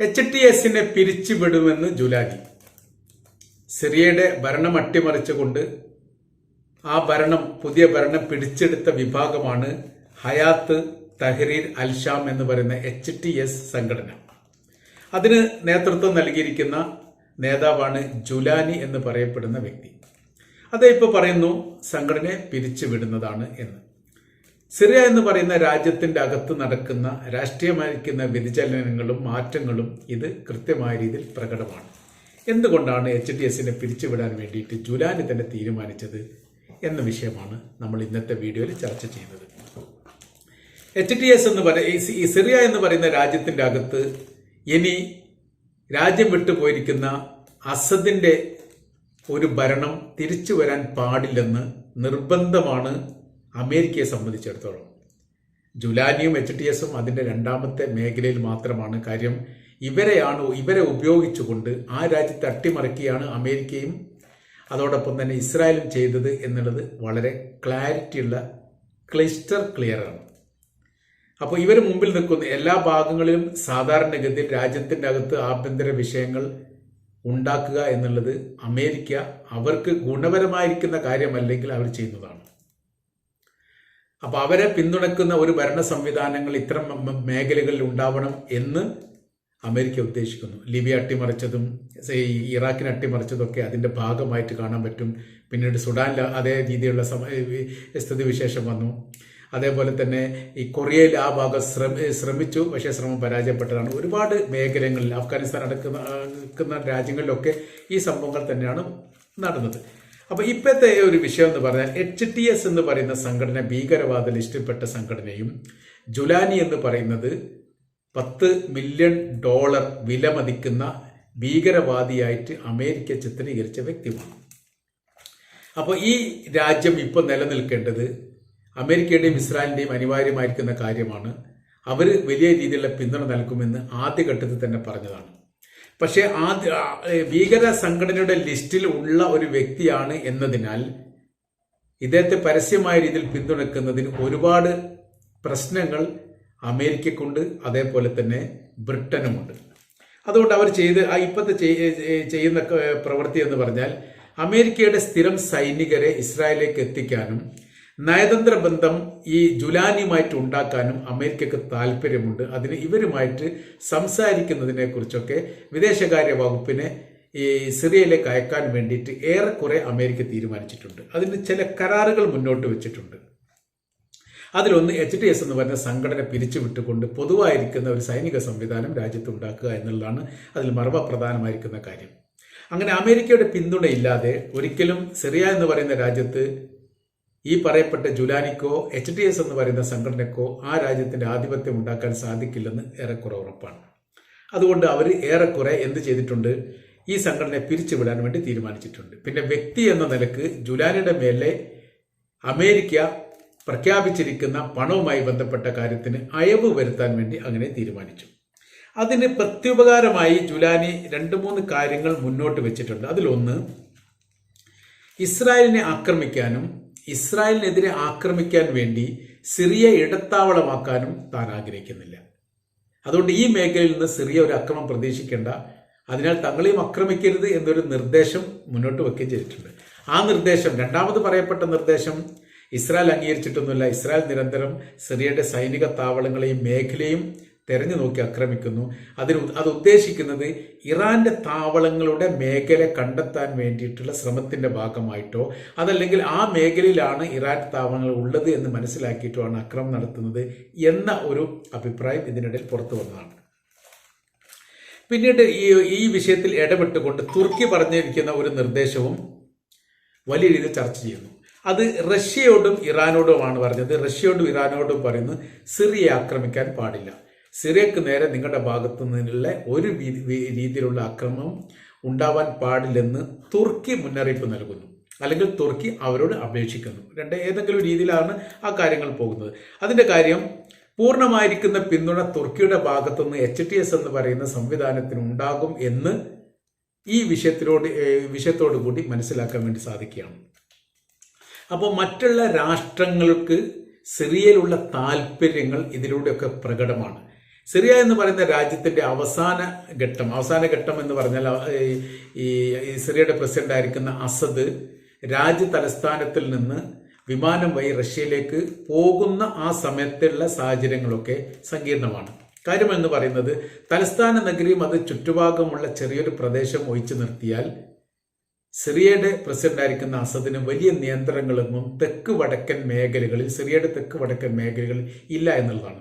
H T എസിനെ പിരിച്ചുവിടുമെന്ന് Julani സിറിയയുടെ ഭരണം അട്ടിമറിച്ചുകൊണ്ട് ആ ഭരണം പുതിയ ഭരണം പിടിച്ചെടുത്ത വിഭാഗമാണ് ഹയാത്ത് തഹ്രീർ അൽഷാം എന്ന് പറയുന്ന എച്ച് ടി എസ് സംഘടന. അതിന് നേതൃത്വം നൽകിയിരിക്കുന്ന നേതാവാണ് ജുലാനി എന്ന് പറയപ്പെടുന്ന വ്യക്തി. അതേ ഇപ്പോൾ പറയുന്നു സംഘടനയെ പിരിച്ചുവിടുന്നതാണ് എന്ന്. സിറിയ എന്ന് പറയുന്ന രാജ്യത്തിന്റെ അകത്ത് നടക്കുന്ന രാഷ്ട്രീയമായിരിക്കുന്ന വ്യതിചലനങ്ങളും മാറ്റങ്ങളും ഇത് കൃത്യമായ രീതിയിൽ പ്രകടമാണ്. എന്തുകൊണ്ടാണ് എച്ച് ഡി എസിനെ പിരിച്ചുവിടാൻ വേണ്ടിയിട്ട് ജുലാനി തന്നെ തീരുമാനിച്ചത് എന്ന വിഷയമാണ് നമ്മൾ ഇന്നത്തെ വീഡിയോയിൽ ചർച്ച ചെയ്യുന്നത്. എച്ച് ഡി എസ് എന്ന് പറയുന്ന ഈ സിറിയ എന്ന് പറയുന്ന രാജ്യത്തിന്റെ അകത്ത് ഇനി രാജ്യം വിട്ടുപോയിരിക്കുന്ന അസദിന്റെ ഒരു ഭരണം തിരിച്ചു വരാൻ പാടില്ലെന്ന് നിർബന്ധമാണ് അമേരിക്കയെ സംബന്ധിച്ചിടത്തോളം. ജുലാനിയും എച്ച് ടി എസും അതിന്റെ രണ്ടാമത്തെ മേഖലയിൽ മാത്രമാണ്. കാര്യം ഇവരെയാണ് ഇവരെ ഉപയോഗിച്ചുകൊണ്ട് ആ രാജ്യത്തെ അട്ടിമറിക്കുകയാണ് അമേരിക്കയും അതോടൊപ്പം തന്നെ ഇസ്രായേലും ചെയ്തത് എന്നുള്ളത് വളരെ ക്ലാരിറ്റിയുള്ള ക്ലിസ്റ്റർ ക്ലിയർ ആണ് അപ്പോൾ ഇവർ മുമ്പിൽ നിൽക്കുന്ന എല്ലാ ഭാഗങ്ങളിലും സാധാരണഗതിയിൽ രാജ്യത്തിന്റെ അകത്ത് ആഭ്യന്തര വിഷയങ്ങൾ ഉണ്ടാക്കുക എന്നുള്ളത് അമേരിക്ക അവർക്ക് ഗുണപരമായിരിക്കുന്ന കാര്യമല്ലെങ്കിൽ അവർ ചെയ്യുന്നതാണ്. അപ്പൊ അവരെ പിന്തുണക്കുന്ന ഒരു ഭരണ സംവിധാനങ്ങൾ ഇത്തരം മേഖലകളിൽ ഉണ്ടാവണം എന്ന് അമേരിക്ക ഉദ്ദേശിക്കുന്നു. ലിബിയ അട്ടിമറിച്ചതും ഇറാഖിനെ അട്ടിമറിച്ചതൊക്കെ അതിന്റെ ഭാഗമായിട്ട് കാണാൻ പറ്റും. പിന്നീട് സുഡാനിൽ അതേ രീതിയിലുള്ള സ്ഥിതി വിശേഷം സ്ഥിതിവിശേഷം വന്നു. അതേപോലെ തന്നെ ഈ കൊറിയയിൽ ആ ഭാഗം ശ്രമി ശ്രമിച്ചു പക്ഷേ ശ്രമം പരാജയപ്പെട്ടതാണ്. ഒരുപാട് മേഖലകളിൽ അഫ്ഗാനിസ്ഥാൻ അടക്കുന്ന രാജ്യങ്ങളിലൊക്കെ ഈ സംഭവങ്ങൾ തന്നെയാണ് നടന്നത്. അപ്പൊ ഇപ്പോഴത്തെ ഒരു വിഷയം എന്ന് പറഞ്ഞാൽ എച്ച് ടി എസ് എന്ന് പറയുന്ന സംഘടന ഭീകരവാദ ലിസ്റ്റിൽപ്പെട്ട സംഘടനയും ജുലാനി എന്ന് പറയുന്നത് പത്ത് മില്യൺ ഡോളർ വിലമതിക്കുന്ന ഭീകരവാദിയായിട്ട് അമേരിക്ക ചിത്രീകരിച്ച വ്യക്തിയാണ് അപ്പോൾ ഈ രാജ്യം ഇപ്പോൾ നിലനിൽക്കേണ്ടത് അമേരിക്കയുടെയും ഇസ്രായേലിന്റെയും അനിവാര്യമായിരിക്കുന്ന കാര്യമാണ്. അവർ വലിയ രീതിയിലുള്ള പിന്തുണ നൽകുമെന്ന് ആദ്യഘട്ടത്തിൽ തന്നെ പറഞ്ഞതാണ്. പക്ഷേ ആ, ഭീകര സംഘടനയുടെ ലിസ്റ്റിൽ ഉള്ള ഒരു വ്യക്തിയാണ് എന്നതിനാൽ ഇദ്ദേഹത്തെ പരസ്യമായ രീതിയിൽ പിന്തുണക്കുന്നതിന് ഒരുപാട് പ്രശ്നങ്ങൾ അമേരിക്കക്കുണ്ട് അതേപോലെ തന്നെ ബ്രിട്ടനുമുണ്ട്. അതുകൊണ്ട് അവർ ചെയ്ത് ഇപ്പോഴത്തെ ചെയ്യുന്ന പ്രവൃത്തി എന്ന് പറഞ്ഞാൽ അമേരിക്കയുടെ സ്ഥിരം സൈനികരെ ഇസ്രായേലിലേക്ക് എത്തിക്കാനും നയതന്ത്ര ബന്ധം ഈ ജുലാനിയുമായിട്ട് ഉണ്ടാക്കാനും അമേരിക്കക്ക് താല്പര്യമുണ്ട്. അതിന് ഇവരുമായിട്ട് സംസാരിക്കുന്നതിനെ കുറിച്ചൊക്കെ വിദേശകാര്യ വകുപ്പിനെ ഈ സിറിയയിലേക്ക് അയക്കാൻ വേണ്ടിയിട്ട് ഏറെക്കുറെ അമേരിക്ക തീരുമാനിച്ചിട്ടുണ്ട്. അതിന് ചില കരാറുകൾ മുന്നോട്ട് വെച്ചിട്ടുണ്ട്. അതിലൊന്ന് എച്ച് ഡി എസ് എന്ന് പറഞ്ഞ സംഘടന പിരിച്ചുവിട്ടുകൊണ്ട് പൊതുവായിരിക്കുന്ന ഒരു സൈനിക സംവിധാനം രാജ്യത്ത് ഉണ്ടാക്കുക എന്നുള്ളതാണ് അതിൽ മർമ്മ പ്രധാനമായിരിക്കുന്ന കാര്യം. അങ്ങനെ അമേരിക്കയുടെ പിന്തുണയില്ലാതെ ഒരിക്കലും സിറിയ എന്ന് പറയുന്ന രാജ്യത്ത് ഈ പറയപ്പെട്ട ജുലാനിക്കോ എച്ച് ഡി എസ് എന്ന് പറയുന്ന സംഘടനക്കോ ആ രാജ്യത്തിന്റെ ആധിപത്യം ഉണ്ടാക്കാൻ സാധിക്കില്ലെന്ന് ഏറെക്കുറെ ഉറപ്പാണ്. അതുകൊണ്ട് അവർ ഏറെക്കുറെ എന്ത് ചെയ്തിട്ടുണ്ട്? ഈ സംഘടനയെ പിരിച്ചുവിടാൻ വേണ്ടി തീരുമാനിച്ചിട്ടുണ്ട്. പിന്നെ വ്യക്തി എന്ന നിലയ്ക്ക് ജുലാനിയുടെ മേലെ അമേരിക്ക പ്രഖ്യാപിച്ചിരിക്കുന്ന പണവുമായി ബന്ധപ്പെട്ട കാര്യത്തിന് അയവ് വരുത്താൻ വേണ്ടി അങ്ങനെ തീരുമാനിച്ചു. അതിന് പ്രത്യുപകാരമായി ജുലാനി രണ്ട് മൂന്ന് കാര്യങ്ങൾ മുന്നോട്ട് വെച്ചിട്ടുണ്ട്. അതിലൊന്ന് ഇസ്രായേലിനെ ആക്രമിക്കാനും ഇസ്രായേലിനെതിരെ ആക്രമിക്കാൻ വേണ്ടി സിറിയ ഇടത്താവളമാക്കാനും താൻ ആഗ്രഹിക്കുന്നില്ല. അതുകൊണ്ട് ഈ മേഖലയിൽ നിന്ന് സിറിയ ഒരു അക്രമം പ്രതീക്ഷിക്കേണ്ട. അതിനാൽ തങ്ങളെയും ആക്രമിക്കരുത് എന്നൊരു നിർദ്ദേശം മുന്നോട്ട് വെക്കുകയും ചെയ്തിട്ടുണ്ട്. ആ നിർദ്ദേശം രണ്ടാമത് പറയപ്പെട്ട നിർദ്ദേശം ഇസ്രായേൽ അംഗീകരിച്ചിട്ടൊന്നുമില്ല. ഇസ്രായേൽ നിരന്തരം സിറിയയുടെ സൈനിക താവളങ്ങളെയും മേഖലയും തെരഞ്ഞു നോക്കി ആക്രമിക്കുന്നു. അതിന് അത് ഉദ്ദേശിക്കുന്നത് ഇറാന്റെ താവളങ്ങളുടെ മേഖല കണ്ടെത്താൻ വേണ്ടിയിട്ടുള്ള ശ്രമത്തിന്റെ ഭാഗമായിട്ടോ അതല്ലെങ്കിൽ ആ മേഖലയിലാണ് ഇറാൻ താവളങ്ങൾ ഉള്ളത് എന്ന് മനസ്സിലാക്കിയിട്ടോ ആണ് അക്രമം നടത്തുന്നത് എന്ന ഒരു അഭിപ്രായം ഇതിനിടയിൽ പുറത്തു വന്നതാണ്. പിന്നീട് ഈ ഈ വിഷയത്തിൽ ഇടപെട്ടുകൊണ്ട് തുർക്കി പറഞ്ഞിരിക്കുന്ന ഒരു നിർദ്ദേശവും വലിയ രീതിയിൽ ചർച്ച ചെയ്യുന്നു. അത് റഷ്യയോടും ഇറാനോടുമാണ് പറഞ്ഞത്. റഷ്യയോടും ഇറാനോടും പറയുന്നു സിറിയെ ആക്രമിക്കാൻ പാടില്ല. സിറിയക്ക് നേരെ നിങ്ങളുടെ ഭാഗത്തു നിന്നുള്ള ഒരു രീതിയിലുള്ള അക്രമം ഉണ്ടാവാൻ പാടില്ലെന്ന് തുർക്കി മുന്നറിയിപ്പ് നൽകുന്നു. അല്ലെങ്കിൽ തുർക്കി അവരോട് അപേക്ഷിക്കുന്നു. രണ്ട് ഏതെങ്കിലും രീതിയിലാണ് ആ കാര്യങ്ങൾ പോകുന്നത്. അതിന്റെ കാര്യം പൂർണമായിരിക്കുന്ന പിന്തുണ തുർക്കിയുടെ ഭാഗത്തുനിന്ന് എച്ച് ടി എസ് എന്ന് പറയുന്ന സംവിധാനത്തിന് ഉണ്ടാകും എന്ന് ഈ വിഷയത്തിനോട് ഏഹ്, വിഷയത്തോടു കൂടി മനസ്സിലാക്കാൻ വേണ്ടി സാധിക്കുകയാണ്. അപ്പോൾ മറ്റുള്ള രാഷ്ട്രങ്ങൾക്ക് സിറിയയിലുള്ള താല്പര്യങ്ങൾ ഇതിലൂടെയൊക്കെ പ്രകടമാണ്. സിറിയ എന്ന് പറയുന്ന രാജ്യത്തിന്റെ അവസാന ഘട്ടം അവസാന ഘട്ടം എന്ന് പറഞ്ഞാൽ ഈ സിറിയയുടെ പ്രസിഡന്റ് ആയിരിക്കുന്ന അസദ് രാജ്യ തലസ്ഥാനത്തിൽ നിന്ന് വിമാനം വഴി റഷ്യയിലേക്ക് പോകുന്ന ആ സമയത്തുള്ള സാഹചര്യങ്ങളൊക്കെ സങ്കീർണമാണ്. കാര്യം എന്ന് പറയുന്നത് തലസ്ഥാന നഗരിയും അത് ചുറ്റുഭാഗമുള്ള ചെറിയൊരു പ്രദേശം ഒഴിച്ചു നിർത്തിയാൽ സിറിയയുടെ പ്രസിഡന്റ് ആയിരിക്കുന്ന അസദിന് വലിയ നിയന്ത്രണങ്ങളൊന്നും തെക്ക് വടക്കൻ മേഖലകളിൽ സിറിയയുടെ തെക്ക് വടക്കൻ മേഖലകളിൽ ഇല്ല എന്നുള്ളതാണ്.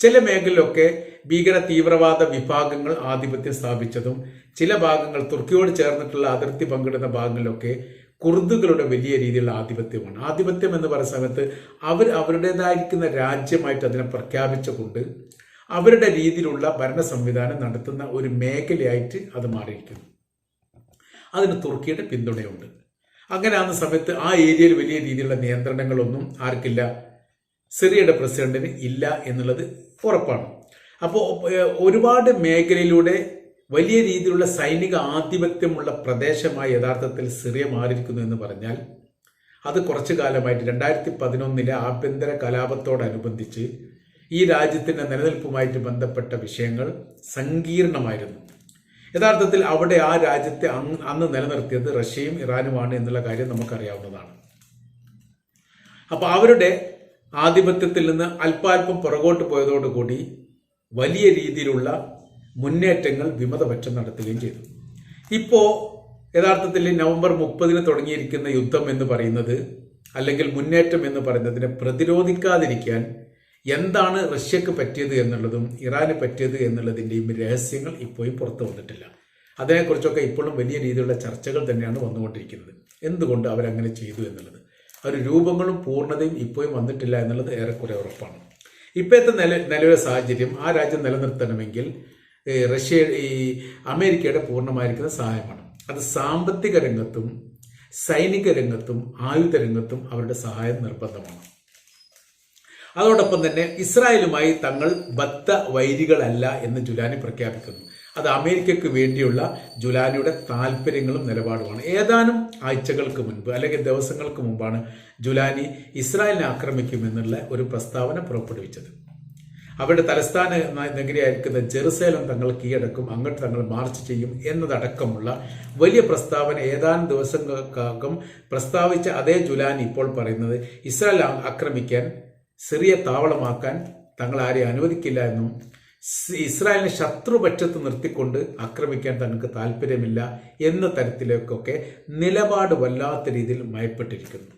ചില മേഖലയിലൊക്കെ ഭീകര തീവ്രവാദ വിഭാഗങ്ങൾ ആധിപത്യം സ്ഥാപിച്ചതും ചില ഭാഗങ്ങൾ തുർക്കിയോട് ചേർന്നിട്ടുള്ള അതിർത്തി പങ്കിടുന്ന ഭാഗങ്ങളിലൊക്കെ കുർദുകളുടെ വലിയ രീതിയിലുള്ള ആധിപത്യമാണ്. ആധിപത്യം എന്ന് പറയുന്ന സമയത്ത് അവർ അവരുടേതായിരിക്കുന്ന രാജ്യമായിട്ട് അതിനെ പ്രഖ്യാപിച്ചുകൊണ്ട് അവരുടെ രീതിയിലുള്ള ഭരണ സംവിധാനം നടത്തുന്ന ഒരു മേഖലയായിട്ട് അത് മാറിയിരിക്കുന്നു. അതിന് തുർക്കിയുടെ പിന്തുണയുണ്ട്. അങ്ങനെ ആകുന്ന സമയത്ത് ആ ഏരിയയിൽ വലിയ രീതിയിലുള്ള നിയന്ത്രണങ്ങളൊന്നും ആർക്കില്ല. സിറിയയുടെ പ്രസിഡന്റിന് ഇല്ല എന്നുള്ളത് ഉറപ്പാണ്. അപ്പോൾ ഒരുപാട് മേഖലയിലൂടെ വലിയ രീതിയിലുള്ള സൈനിക ആധിപത്യമുള്ള പ്രദേശമായി യഥാർത്ഥത്തിൽ സിറിയ മാറിയിരിക്കുന്നു എന്ന് പറഞ്ഞാൽ അത് കുറച്ചു കാലമായിട്ട് രണ്ടായിരത്തി പതിനൊന്നിലെ ആഭ്യന്തര കലാപത്തോടനുബന്ധിച്ച് ഈ രാജ്യത്തിന്റെ നിലനിൽപ്പുമായിട്ട് ബന്ധപ്പെട്ട വിഷയങ്ങൾ സങ്കീർണമായിരുന്നു. യഥാർത്ഥത്തിൽ അവിടെ ആ രാജ്യത്തെ അന്ന് നിലനിർത്തിയത് റഷ്യയും ഇറാനുമാണ് എന്നുള്ള കാര്യം നമുക്കറിയാവുന്നതാണ്. അപ്പോൾ അവരുടെ ആധിപത്യത്തിൽ നിന്ന് അല്പാൽപ്പം പുറകോട്ട് പോയതോടുകൂടി വലിയ രീതിയിലുള്ള മുന്നേറ്റങ്ങൾ വിമതപക്ഷം നടത്തുകയും ചെയ്തു. ഇപ്പോൾ യഥാർത്ഥത്തിൽ നവംബർ മുപ്പതിന് തുടങ്ങിയിരിക്കുന്ന യുദ്ധം എന്ന് പറയുന്നത് അല്ലെങ്കിൽ മുന്നേറ്റം എന്ന് പറയുന്നതിനെ പ്രതിരോധിക്കാതിരിക്കാൻ എന്താണ് റഷ്യക്ക് പറ്റിയത് എന്നുള്ളതും ഇറാന് പറ്റിയത് എന്നുള്ളതിന്റെയും രഹസ്യങ്ങൾ ഇപ്പോഴും പുറത്തു വന്നിട്ടില്ല. അതിനെക്കുറിച്ചൊക്കെ ഇപ്പോഴും വലിയ രീതിയിലുള്ള ചർച്ചകൾ തന്നെയാണ് വന്നുകൊണ്ടിരിക്കുന്നത്. എന്തുകൊണ്ട് അവരങ്ങനെ ചെയ്തു എന്നുള്ളത്? ഒരു രൂപങ്ങളും പൂർണതയും ഇപ്പോഴും വന്നിട്ടില്ല എന്നുള്ളത് ഏറെക്കുറെ ഉറപ്പാണ്. ഇപ്പോഴത്തെ നില നിലവിലെ സാഹചര്യം ആ രാജ്യം നിലനിർത്തണമെങ്കിൽ റഷ്യ ഈ അമേരിക്കയുടെ പൂർണമായിരിക്കുന്ന സഹായമാണ്. അത് സാമ്പത്തിക രംഗത്തും സൈനിക രംഗത്തും ആയുധ രംഗത്തും അവരുടെ സഹായം നിർബന്ധമാണ്. അതോടൊപ്പം തന്നെ ഇസ്രായേലുമായി തങ്ങൾ ബദ്ധ വൈരികളല്ല എന്ന് ജുലാനി പ്രഖ്യാപിക്കുന്നു. അത് അമേരിക്കയ്ക്ക് വേണ്ടിയുള്ള ജുലാനിയുടെ താല്പര്യങ്ങളും നിലപാടുമാണ്. ഏതാനും ആഴ്ചകൾക്ക് മുൻപ് അല്ലെങ്കിൽ ദിവസങ്ങൾക്ക് മുമ്പാണ് ജുലാനി ഇസ്രായേലിനെ ആക്രമിക്കുമെന്നുള്ള ഒരു പ്രസ്താവന പുറപ്പെടുവിച്ചത്. അവരുടെ തലസ്ഥാന നഗരിയായിരിക്കുന്ന ജെറുസലേം തങ്ങൾ കീഴടക്കും അങ്ങോട്ട് തങ്ങൾ മാർച്ച് ചെയ്യും എന്നതടക്കമുള്ള വലിയ പ്രസ്താവന ഏതാനും ദിവസങ്ങൾക്കകം പ്രസ്താവിച്ച അതേ ജുലാനി ഇപ്പോൾ പറയുന്നത് ഇസ്രായേൽ ആക്രമിക്കാൻ സിറിയ താവളമാക്കാൻ തങ്ങൾ ആരെയും അനുവദിക്കില്ല എന്നും ഇസ്രായേലിനെ ശത്രുപക്ഷത്ത് നിർത്തിക്കൊണ്ട് ആക്രമിക്കാൻ തനിക്ക് താല്പര്യമില്ല എന്ന തരത്തിലേക്കൊക്കെ നിലപാട് വല്ലാത്ത രീതിയിൽ മയപ്പെട്ടിരിക്കുന്നു.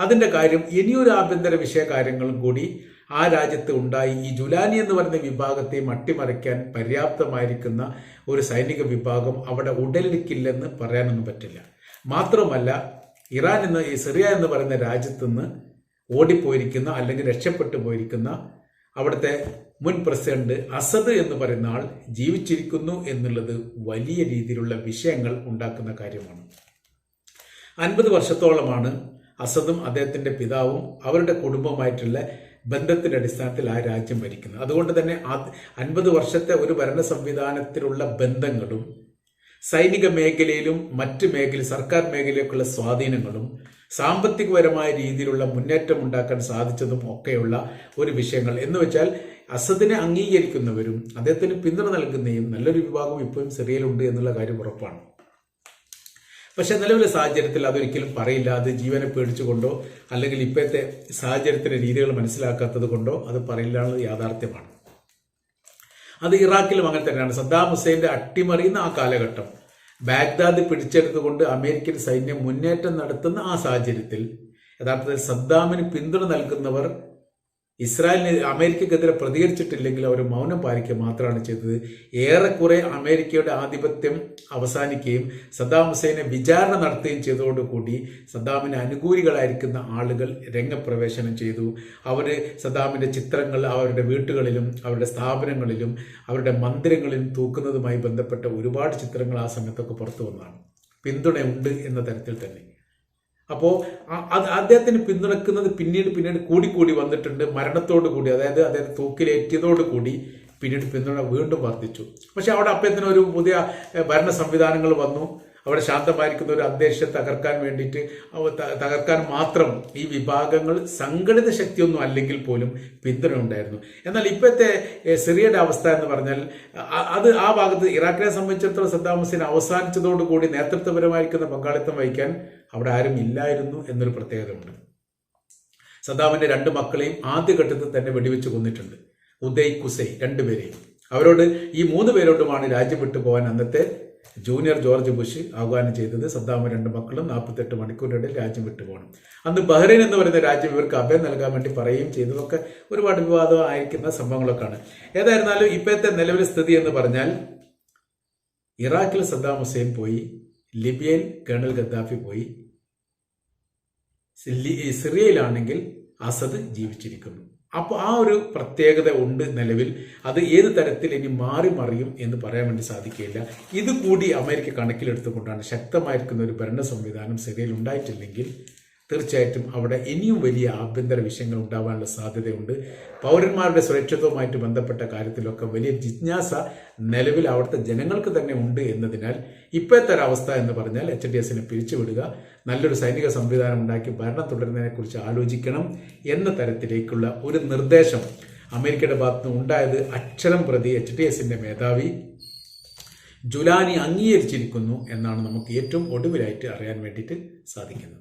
അതിന്റെ കാര്യം ഇനിയൊരു ആഭ്യന്തര വിഷയ കാര്യങ്ങളും കൂടി ആ രാജ്യത്ത് ഉണ്ടായി. ഈ ജുലാനി എന്ന് പറയുന്ന വിഭാഗത്തെ മട്ടിമറിക്കാൻ പര്യാപ്തമായിരിക്കുന്ന ഒരു സൈനിക വിഭാഗം അവിടെ ഉടലെടുക്കില്ലെന്ന് പറയാനൊന്നും പറ്റില്ല. മാത്രമല്ല ഇറാൻ എന്ന ഈ സിറിയ എന്ന് പറയുന്ന രാജ്യത്ത് നിന്ന് ഓടിപ്പോയിരിക്കുന്ന അല്ലെങ്കിൽ രക്ഷപ്പെട്ടു പോയിരിക്കുന്ന അവിടുത്തെ മുൻ പ്രസിഡന്റ് അസദ് എന്ന് പറയുന്ന ആൾ ജീവിച്ചിരിക്കുന്നു എന്നുള്ളത് വലിയ രീതിയിലുള്ള വിഷയങ്ങൾ ഉണ്ടാക്കുന്ന കാര്യമാണ്. അൻപത് വർഷത്തോളമാണ് അസദും അദ്ദേഹത്തിന്റെ പിതാവും അവരുടെ കുടുംബമായിട്ടുള്ള ബന്ധത്തിന്റെ അടിസ്ഥാനത്തിൽ ആ രാജ്യം ഭരിക്കുന്നത്. അതുകൊണ്ട് തന്നെ അൻപത് വർഷത്തെ ഒരു ഭരണ സംവിധാനത്തിലുള്ള ബന്ധങ്ങളും സൈനിക മേഖലയിലും മറ്റ് മേഖല സർക്കാർ മേഖലയിലേക്കുള്ള സ്വാധീനങ്ങളും സാമ്പത്തികപരമായ രീതിയിലുള്ള മുന്നേറ്റം ഉണ്ടാക്കാൻ സാധിച്ചതും ഒക്കെയുള്ള ഒരു വിഷയങ്ങൾ. എന്ന് വെച്ചാൽ അസദിനെ അംഗീകരിക്കുന്നവരും അദ്ദേഹത്തിന് പിന്തുണ നൽകുന്നതും നല്ലൊരു വിഭാഗം ഇപ്പോഴും സിറിയയിലുണ്ട് എന്നുള്ള കാര്യം ഉറപ്പാണ്. പക്ഷെ നിലവിലെ സാഹചര്യത്തിൽ അതൊരിക്കലും പറയില്ല. അത് ജീവനെ പേടിച്ചുകൊണ്ടോ അല്ലെങ്കിൽ ഇപ്പോഴത്തെ സാഹചര്യത്തിന്റെ രീതികൾ മനസ്സിലാക്കാത്തത് കൊണ്ടോ അത് പറയില്ല എന്നത് യാഥാർത്ഥ്യമാണ്. അത് ഇറാഖിലും അങ്ങനെ തന്നെയാണ്. സദ്ദാം ഹുസൈന്റെ അട്ടിമറിയുന്ന ആ കാലഘട്ടം ബാഗ്ദാദ് പിടിച്ചെടുത്തുകൊണ്ട് അമേരിക്കൻ സൈന്യം മുന്നേറ്റം നടത്തുന്ന ആ സാഹചര്യത്തിൽ യഥാർത്ഥത്തിൽ സദ്ദാമിന് പിന്തുണ നൽകുന്നവർ ഇസ്രായേലിന് അമേരിക്കക്കെതിരെ പ്രതികരിച്ചിട്ടില്ലെങ്കിൽ അവർ മൗനം പാലിക്കുക മാത്രമാണ് ചെയ്തത്. ഏറെക്കുറെ അമേരിക്കയുടെ ആധിപത്യം അവസാനിക്കുകയും സദ്ദാം ഹുസൈനെ വിചാരണ നടത്തുകയും ചെയ്തതോടുകൂടി സദ്ദാമിന് അനുകൂലികളായിരിക്കുന്ന ആളുകൾ രംഗപ്രവേശനം ചെയ്തു. അവർ സദ്ദാമിന്റെ ചിത്രങ്ങൾ അവരുടെ വീട്ടുകളിലും അവരുടെ സ്ഥാപനങ്ങളിലും അവരുടെ മന്ദിരങ്ങളിലും തൂക്കുന്നതുമായി ബന്ധപ്പെട്ട ഒരുപാട് ചിത്രങ്ങൾ ആ സമയത്തൊക്കെ പുറത്തു വന്നതാണ്. പിന്തുണയുണ്ട് എന്ന തരത്തിൽ തന്നെ. അപ്പോൾ അത് അദ്ദേഹത്തിന് പിന്തുണക്കുന്നത് പിന്നീട് പിന്നീട് കൂടിക്കൂടി വന്നിട്ടുണ്ട്. മരണത്തോടു കൂടി അതായത് അദ്ദേഹം തൂക്കിലേറ്റിയതോടു കൂടി പിന്നീട് പിന്തുണ വീണ്ടും വർദ്ധിച്ചു. പക്ഷെ അവിടെ അപ്പത്തിന് ഒരു പുതിയ ഭരണ സംവിധാനങ്ങൾ വന്നു. അവിടെ ശാന്തമായിരിക്കുന്ന ഒരു അന്തരീക്ഷം തകർക്കാൻ വേണ്ടിയിട്ട് തകർക്കാൻ മാത്രം ഈ വിഭാഗങ്ങൾ സംഘടിത ശക്തിയൊന്നും അല്ലെങ്കിൽ പോലും പിന്തുണ ഉണ്ടായിരുന്നു. എന്നാൽ ഇപ്പോഴത്തെ സിറിയയുടെ അവസ്ഥ എന്ന് പറഞ്ഞാൽ അത് ആ ഭാഗത്ത് ഇറാഖിനെ സംബന്ധിച്ചിടത്തോളം സദ്ദാം ഹുസൈൻ അവസാനിച്ചതോടുകൂടി നേതൃത്വപരമായിരിക്കുന്ന പങ്കാളിത്തം വഹിക്കാൻ അവിടെ ആരും ഇല്ലായിരുന്നു എന്നൊരു പ്രത്യേകതയുണ്ട്. സദ്ദാമിന്റെ രണ്ട് മക്കളെയും ആദ്യഘട്ടത്തിൽ തന്നെ വെടിവെച്ച് കൊന്നിട്ടുണ്ട്. ഉദയ് കുസൈ രണ്ടുപേരെയും. അവരോട് ഈ മൂന്ന് പേരോടുമാണ് രാജ്യം വിട്ടു പോകാൻ അന്നത്തെ ജൂനിയർ ജോർജ് ബുഷ് ആഹ്വാനം ചെയ്തത് സദ്ദാമും രണ്ട് മക്കളും നാൽപ്പത്തെട്ട് മണിക്കൂറിനിടയിൽ രാജ്യം വിട്ടു പോകണം. അന്ന് ബഹ്റൈൻ എന്ന് പറയുന്ന രാജ്യം ഇവർക്ക് അഭയം നൽകാൻ വേണ്ടി പറയുകയും ചെയ്തതൊക്കെ ഒരുപാട് വിവാദം ആയിരിക്കുന്ന സംഭവങ്ങളൊക്കെയാണ്. ഏതായിരുന്നാലും ഇപ്പോഴത്തെ നിലവിലെ സ്ഥിതി എന്ന് പറഞ്ഞാൽ ഇറാഖിൽ സദ്ദാം ഹുസൈൻ പോയി ലിബിയയിൽ കേണൽ ഗദ്ദാഫി പോയി സിറിയയിലാണെങ്കിൽ അസദ് ജീവിച്ചിരിക്കുന്നു. അപ്പോൾ ആ ഒരു പ്രത്യേകത ഉണ്ട് നിലവിൽ. അത് ഏത് തരത്തിൽ ഇനി മാറി മറിയും എന്ന് പറയാൻ വേണ്ടി സാധിക്കില്ല ഇതുകൂടി അമേരിക്ക കണക്കിലെടുത്തുകൊണ്ടാണ് ശക്തമായിരിക്കുന്ന ഒരു ഭരണ സംവിധാനം സിറിയയിൽ ഉണ്ടായിട്ടില്ലെങ്കിൽ തീർച്ചയായിട്ടും അവിടെ ഇനിയും വലിയ ആഭ്യന്തര വിഷയങ്ങൾ ഉണ്ടാവാനുള്ള സാധ്യതയുണ്ട്. പൗരന്മാരുടെ സുരക്ഷിതവുമായിട്ട് ബന്ധപ്പെട്ട കാര്യത്തിലൊക്കെ വലിയ ജിജ്ഞാസ നിലവിൽ അവിടുത്തെ ജനങ്ങൾക്ക് തന്നെ ഉണ്ട് എന്നതിനാൽ ഇപ്പോഴത്തെ ഒരവസ്ഥ എന്ന് പറഞ്ഞാൽ എച്ച് ഡി എസിനെ പിരിച്ചുവിടുക നല്ലൊരു സൈനിക സംവിധാനം ഉണ്ടാക്കി ഭരണം തുടരുന്നതിനെ കുറിച്ച് ആലോചിക്കണം എന്ന തരത്തിലേക്കുള്ള ഒരു നിർദ്ദേശം അമേരിക്കയുടെ ഭാഗത്ത് നിന്ന് ഉണ്ടായത് അക്ഷരം പ്രതി എച്ച് ഡി എസിന്റെ മേധാവി ജുലാനി അംഗീകരിച്ചിരിക്കുന്നു എന്നാണ് നമുക്ക് ഏറ്റവും ഒടുവിലായിട്ട് അറിയാൻ വേണ്ടിയിട്ട് സാധിക്കുന്നത്.